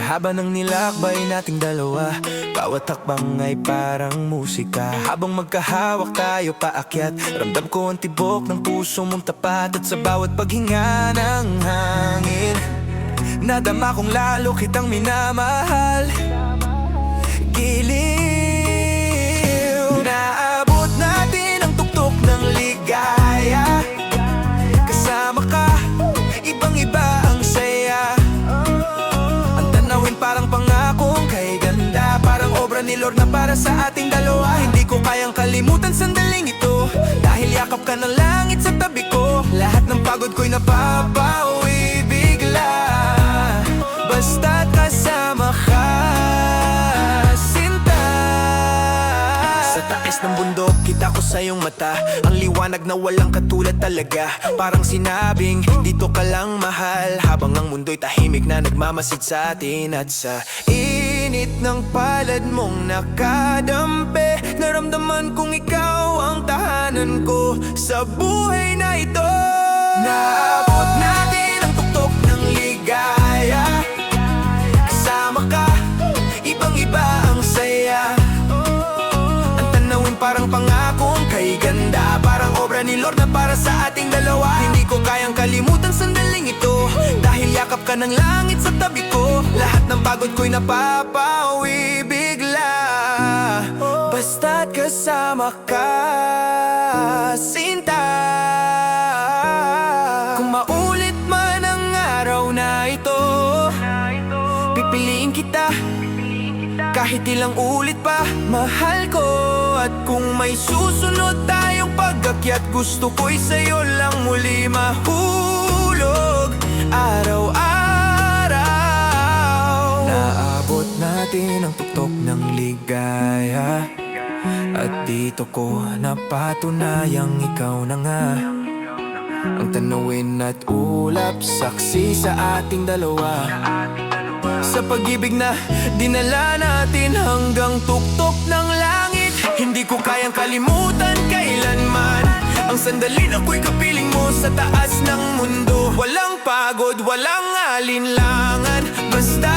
haba ng nilakbay nating dalawa Bawat hakbang ay parang musika. Habang magkahawak tayo paakyat Ramdam ko ang tibok ng puso mong tapat. At sa bawat paghinga ng hangin Nadama kong lalo kitang minamahal. Giliw parang pangakong kay ganda. Parang obra ni Lord na para sa ating dalawa. Hindi ko kayang kalimutan sandaling ito. Dahil yakap ka ng langit sa tabi ko. Lahat ng pagod ko'y napapawi taas ng bundok, kita ko sa iyong mata. Ang liwanag na walang katulad talaga. Parang sinabing, dito ka lang mahal. Habang ang mundo'y tahimik na nagmamasid sa atin. At sa init ng palad mong nakadampi Naramdaman kong ikaw ang tahanan ko. Sa buhay na ito parang pangakong kay ganda. Parang obra ni Lord na para sa ating dalawa. Hindi ko kayang kalimutan sandaling ito. Dahil yakap ka ng langit sa tabi ko. Lahat ng pagod ko'y napapawi bigla. Basta't kasama ka, Sinta. Kung maulit man ang araw na ito Pipiliin kita. Kahit ilang ulit pa, mahal ko At kung may susunod tayong pagakyat Gusto ko'y sa'yo lang muli mahulog. Araw-araw. Naabot natin ang tuktok ng ligaya. At dito ko napatunayang ikaw na nga. Ang tanawin at ulap Saksi sa ating dalawa. Sa pag-ibig na dinala natin hanggang tuktok ng langit Hindi ko kayang kalimutan kailanman. Ang sandali na ko'y kapiling mo sa taas ng mundo. Walang pagod, walang alinlangan. Basta